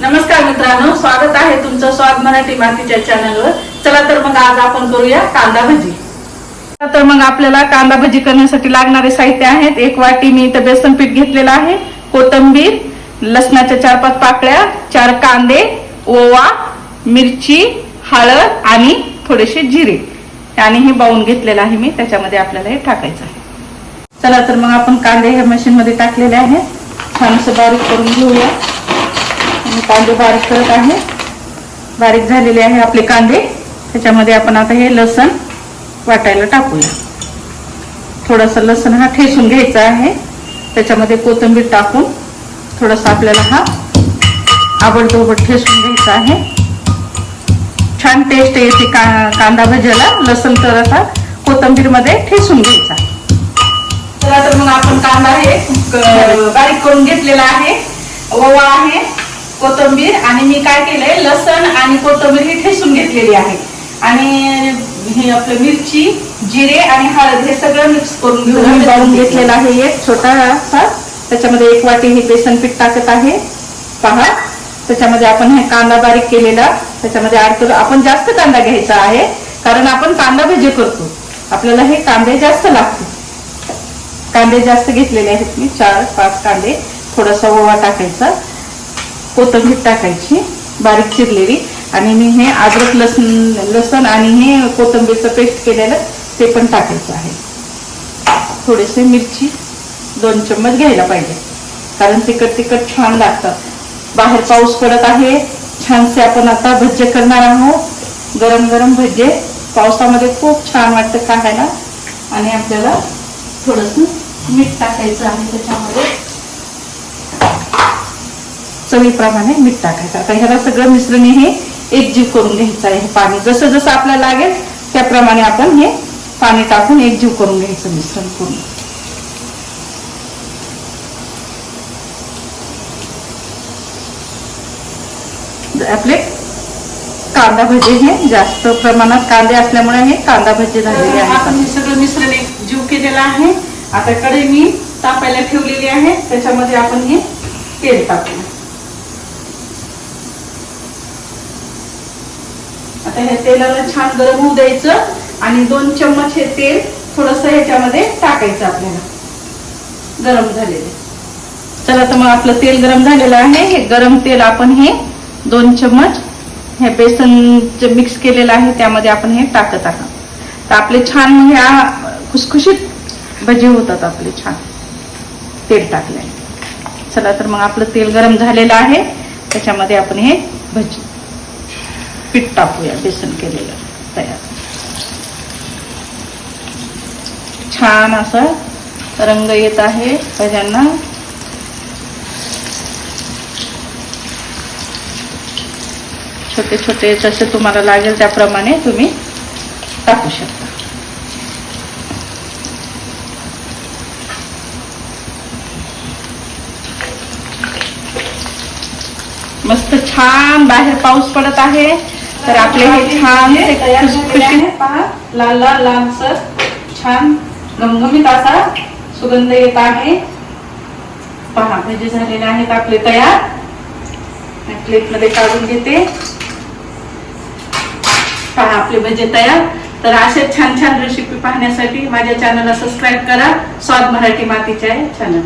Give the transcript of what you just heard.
नमस्कार मित्रांनो स्वागत आहे तुमचं स्वाद मराठी मातीच्या चॅनलवर चला तर मग आज आपण करूया कांदा भजी. चला तर मग आपल्याला कांदा भजी करण्यासाठी लागणारे साहित्य आहेत. एक वाटी मी इथं बेसन पीठ घेतलेलं आहे कोथिंबीर लसणाच्या चार पाच पाकळ्या चार कांदे ओवा मिरची हळद आणि थोडेसे जिरे. आणि हे बाहून घेतलेलं आहे मी त्याच्यामध्ये आपल्याला हे टाकायचं आहे. चला तर मग आपण कांदे हे मशीन मध्ये टाकलेले आहेत. छान असं बारीक करून घेऊया. कांदे बारीक करत आहे. बारीक झालेले आहे आपले कांदे. त्याच्यामध्ये आपण आता हे लसण वाटायला टाकूया. थोडासा लसण हा ठेसून घ्यायचा आहे. त्याच्यामध्ये कोथिंबीर टाकून थोडासा आपल्याला हा आबडतोबड ठेसून घ्यायचा आहे. छान टेस्ट येते का कांदा भज्याला. लसण तर असा कोथंबीरमध्ये ठेसून घ्यायचा. चला तर मग आपण कांदा हे बारीक करून घेतलेला आहे. ओवा आहे. कोथिंबीर आणि मी काय केलंय लसण आणि कोथिंबीर ही ठेसून घेतलेली आहे. आणि हे आपलं मिरची जिरे आणि हळद हे सगळं मिक्स करून घेऊन बाळून घेतलेला आहे एक छोटासा त्याच्यामध्ये एक वाटी हे बेसन पीठ टाकत आहे. पहा. त्याच्यामध्ये आपण हे कांदा बारीक केलेला. त्याच्यामध्ये ऍड करू आपण जास्त कांदा घ्यायचा आहे. कारण आपण कांदा भजी करतो. आपल्याला हे कांदे जास्त लागतील. कांदे जास्त घेतलेले आहेत मी. चार पाच कांदे. थोडासा ओवा टाकायचा. कोथिंबीर टाकायची बारीक चिरलेली. आणि मी हे अद्रक लसण लसण आणि हे कोथंबीरचं पेस्ट केलेलं ते पण टाकायचं आहे. थोडेसे मिरची दोन चम्मच घ्यायला पाहिजे. कारण तिखट तिखट छान लागतात बाहेर पाऊस पडत आहे छानसे आपण आता भज्जे करणार आहोत. गरम गरम भज्जे. पावसामध्ये खूप छान वाटतं खायला. आणि आपल्याला थोडंसं मीठ टाकायचं आहे त्याच्यामध्ये. चवीप्रमाणे मीठ टाकायचं. आता ह्याला सगळं मिश्रण हे एकजीव करून घ्यायचं आहे. हे पाणी जसं जसं आपल्याला लागेल त्याप्रमाणे आपण हे पाणी टाकून एकजीव करून घ्यायचं मिश्रण पूर्ण. आपले कांदा भजी हे जास्त प्रमाणात कांदे असल्यामुळे हे कांदा भजी झालेले आहे आपण हे सगळं मिश्रण एक जीव केलेलं आहे. आता कडे मी तापायला ठेवलेली आहे. त्याच्यामध्ये आपण हे तेल टाकूया आता हे तेलाला छान गरम होऊ द्यायचं आणि दोन चम्मच हे तेल थोडस ह्याच्यामध्ये टाकायचं आपल्याला. गरम झालेले. चला तर मग आपलं तेल गरम झालेलं आहे. हे गरम तेल आपण हे दोन चम्मच हे बेसन जे मिक्स केलेलं आहे त्यामध्ये आपण हे टाकत आहोत. तर आपले छान मग ह्या खुसखुशीत भजी होतात आपले छान. तेल टाकल्याने चला तर मग आपलं तेल गरम झालेलं आहे. त्याच्यामध्ये आपण हे भजी पीठ टाकूया बेसन केलेलं तयार. छान असा रंग येत आहे भाज्यांना छोटे छोटे जसे तुम्हाला लागेल त्याप्रमाणे तुम्ही टाकू शकता. मस्त छान बाहेर पाऊस पडत आहे. तर आपले हे छान लाल लाल लालसर छान गमगमीत असा सुगंध येत आहे. पहा भजे झालेले आहेत आपले तयार. प्लेटमध्ये काढून घेते. पहा आपले भजे तयार. तर असे छान छान रेसिपी पाहण्यासाठी माझ्या चॅनलला सबस्क्राईब करा. स्वाद मराठी मातीच्या चॅनल